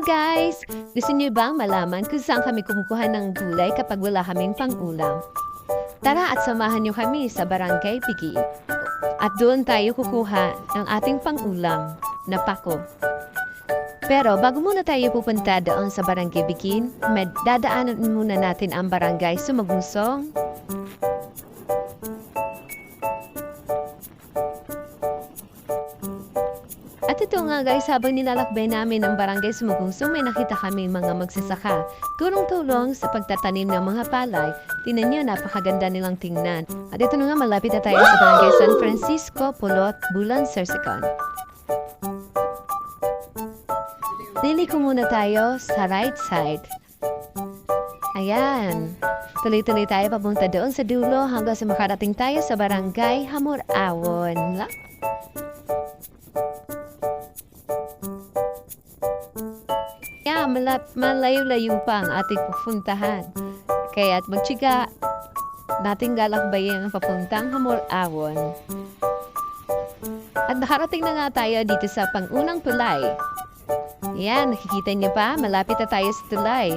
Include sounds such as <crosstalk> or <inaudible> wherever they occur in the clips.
Guys! Gusto niyo bang malaman kung saan kami kumukuha ng gulay kapag wala kaming pang-ulam? Tara at samahan niyo kami sa Barangay Pigi. At doon tayo kukuha ng ating pang-ulam na pako. Pero bago muna tayo pupunta doon sa Barangay Bigin, dadaanan muna natin ang Barangay Sumagungsong. Ito nga guys, habang nilalakbay namin ang barangay Sumugungsong, may nakita kami mga magsasaka. Tulong-tulong sa pagtatanim ng mga palay. Tinan niyo, napakaganda nilang tingnan. At ito na nga, malapit na tayo sa barangay San Francisco, Pulot, Bulan, Sersican. Liliko muna tayo sa right side. Ayan. Tuloy-tuloy tayo papunta doon sa dulo hanggang sa makarating tayo sa barangay Hamur-Awon. La- malap, malayo-layo pa ang ating pupuntahan. Kaya't magtsiga, nating galakbayin ang papuntang Hamur-Awon. At nakarating na nga tayo dito sa pangunang tulay. Yan, nakikita niyo pa, malapit na tayo sa tulay.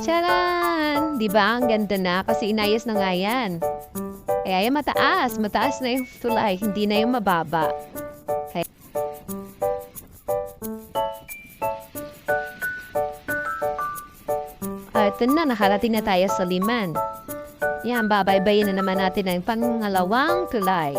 Charan! Di ba ang ganda na kasi inayos na nga yan. Kaya yung mataas, mataas na yung tulay, hindi na yung mababa. Ito na, nakarating na tayo sa liman. Yan, babaybayin na naman natin ang pangalawang tulay.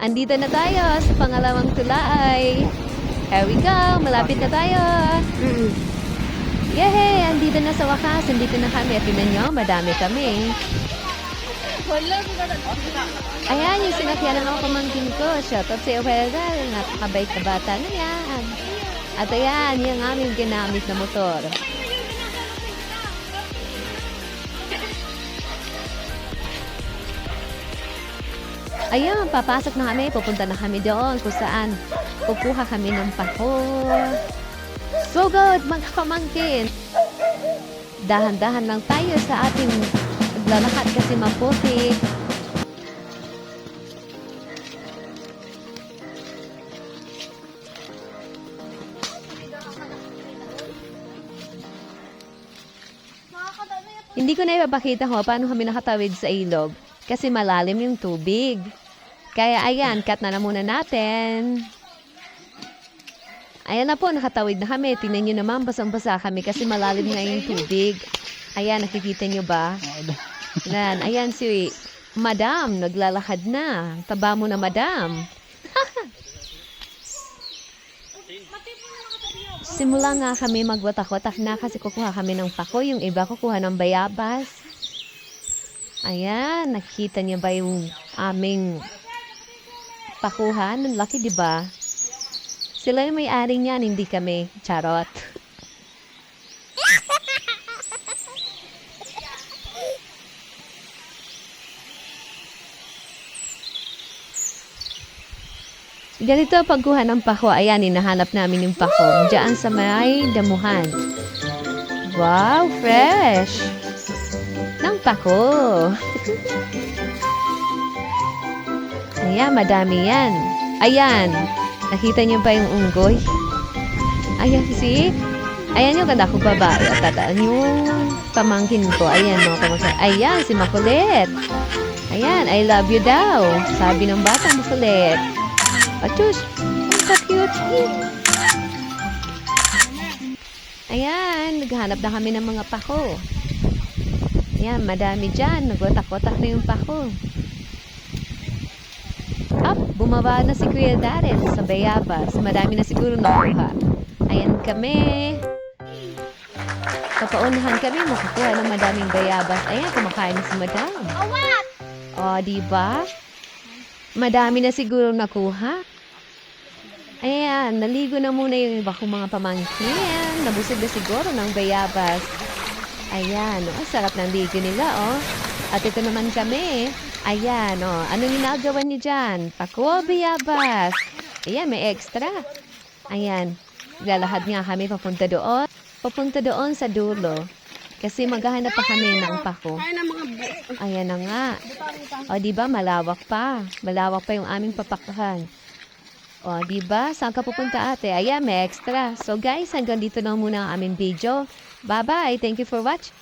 Andito na tayo sa pangalawang tulay. Here we go, malapit na tayo. Yehey! Andito na sa wakas. Andito na kami. At tingnan nyo, madami kami. Ayan, yung sinakyan ng mga pamangkin ko. Shoutout sa iyo, Pedal. Napakabait na bata na yan. At ayan, yung aming ginamit na motor. Ayun, papasok na kami. Pupunta na kami doon kung saan kukuha kami ng pako. So good, mga pamangkin. Dahan-dahan lang tayo sa ating naglalakad kasi maputi. Hindi ko na ipapakita ko paano kami nakatawid sa ilog kasi malalim yung tubig. Kaya ayan, cut na na muna natin. Ayan na po, nakatawid na kami. Tingnan nyo naman, basang-basa kami kasi malalim nga yung tubig. Ayan, nakikita nyo ba? Ayan, ayan si Madam, naglalakad na. Taba mo na, Madam. <laughs> Simula nga kami magwatak-watak na kasi kukuha kami ng pako. Yung iba kukuha ng bayabas. Ayan, nakikita niyo ba yung aming pakuhan? Ang laki, di ba? Sila yung may-ari niyan, hindi kami. Charot. Ganito ang pagkuha ng pako. Ayan, hinahanap namin yung pako. Diyan sa may damuhan. Wow, fresh! Ng pako. Ayan, madami yan. Ayan, nakita niyo ba yung unggoy? Ayan, see? Ayan yung ganda ko babae. At tataan yung pamangkin ko. Ayan, mga pamangkin. Ayan, si Makulit. Ayan, I love you daw. Sabi ng batang Makulit. Achus! Ang ka-cute! Ayan, naghanap na kami ng mga pako. Ayan, madami dyan. Nagwatak-watak na yung pako. Bumaba na si Kuya Darren sa Bayabas. Madami na siguro nakuha. Ayan kami. Papaunahan kami, makakuha ng madaming bayabas. Ayan, kumakain si Madam. Awat! O, di ba? Madami na siguro nakuha. Ayan, naligo na muna yung iba kong mga pamangkin. Nabusog na siguro ng bayabas. Ayan, oh, sarap ng ligo nila, oh. At ito naman kami. Ayan, oh. Anong ginagawa niyo dyan? Pako, bayabas. Ayan, may extra. Ayan. Lalahad nga kami papunta doon. Papunta doon sa dulo. Kasi maghahanap pa kami ng pako. Ayan na nga. O, di ba malawak pa. Malawak pa yung aming papakahan. O, di ba? Saan ka pupunta ate? Ayan, may extra. So guys, hanggang dito lang muna ang aming video. Bye-bye. Thank you for watching.